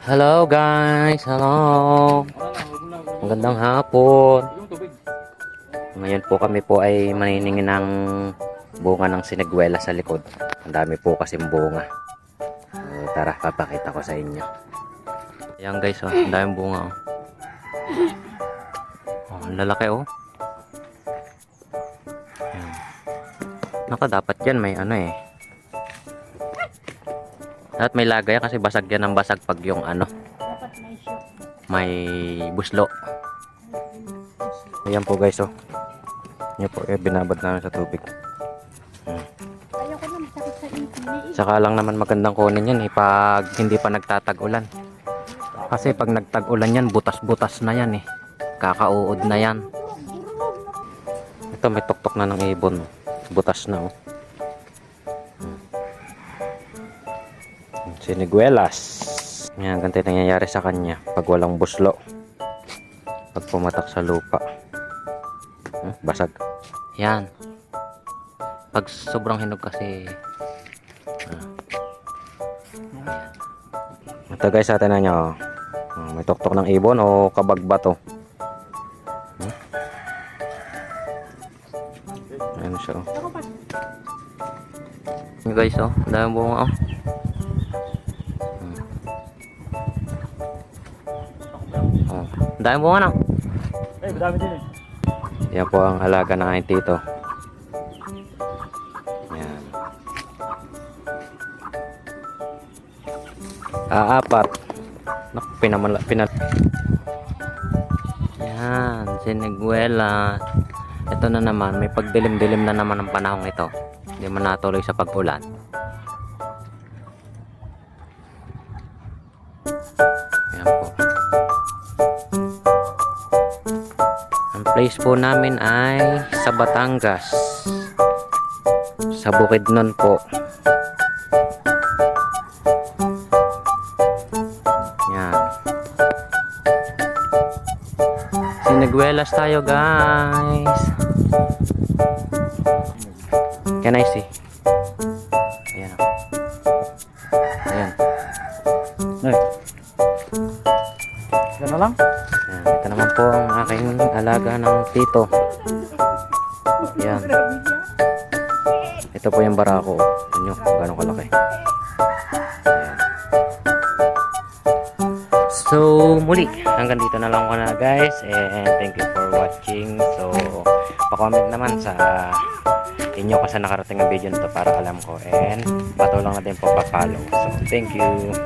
Hello guys, hello. Magandang hapon. Ngayon po kami po ay maniningin ng bunga ng sinigwela sa likod. Ang dami po kasing bunga. So, tara, papakita ko sa inyo. Ayan guys, oh, ang daming bunga. Oh. Oh, ang lalaki oh. Ayan. Naka, dapat yan may ano eh. At may lagay yan kasi basag yan ng basag pag yung ano, may buslo. Ayan po guys, oh. Yan po, eh, binabad namin sa tubig. Inti. Saka lang naman magandang kunin yan eh, pag hindi pa nagtatag-ulan. Kasi pag nagtag-ulan yan, butas-butas na yan eh. Kakauod na yan. Ito, may tuktok na ng ibon. Butas na oh. Siniguelas. Yan, ganito nangyayari sa kanya pag walang buslo. Pag pumatak sa lupa. Hmm, basag. Yan. Pag sobrang hinog kasi Ito guys, atin na nyo. Oh, may tuktok ng ibon o kabag ba to? Hmm? Ayan siya. Oh. Guys, oh. Ang daming bunga, oh. Daming bunga na. Eh, madami din eh. Yan po ang alaga ng aking tito. Yan. Aapat. Nak, pinamala, pinal... Yan, siniguela. Ito na naman, may pagdilim-dilim na naman ang panahon ito. Hindi man natuloy sa pag-ulan. Place po namin ay sa Batangas. Sa Bukidnon po. Yan. Sinigwelas tayo guys. Can I see? Ayan. Ayan. Ay. Yan na lang. Ayan. Po ang aking alaga ng tito. Ayan. Ito po yung barako. Tignan nyo gano'ng kalaki. Ayan. So, muli, hanggang dito na lang ko na guys. And thank you for watching. So, pa-comment naman sa inyo kung saan nakarating ang video nito para alam ko. And, patulong na din po pa-follow. So, thank you.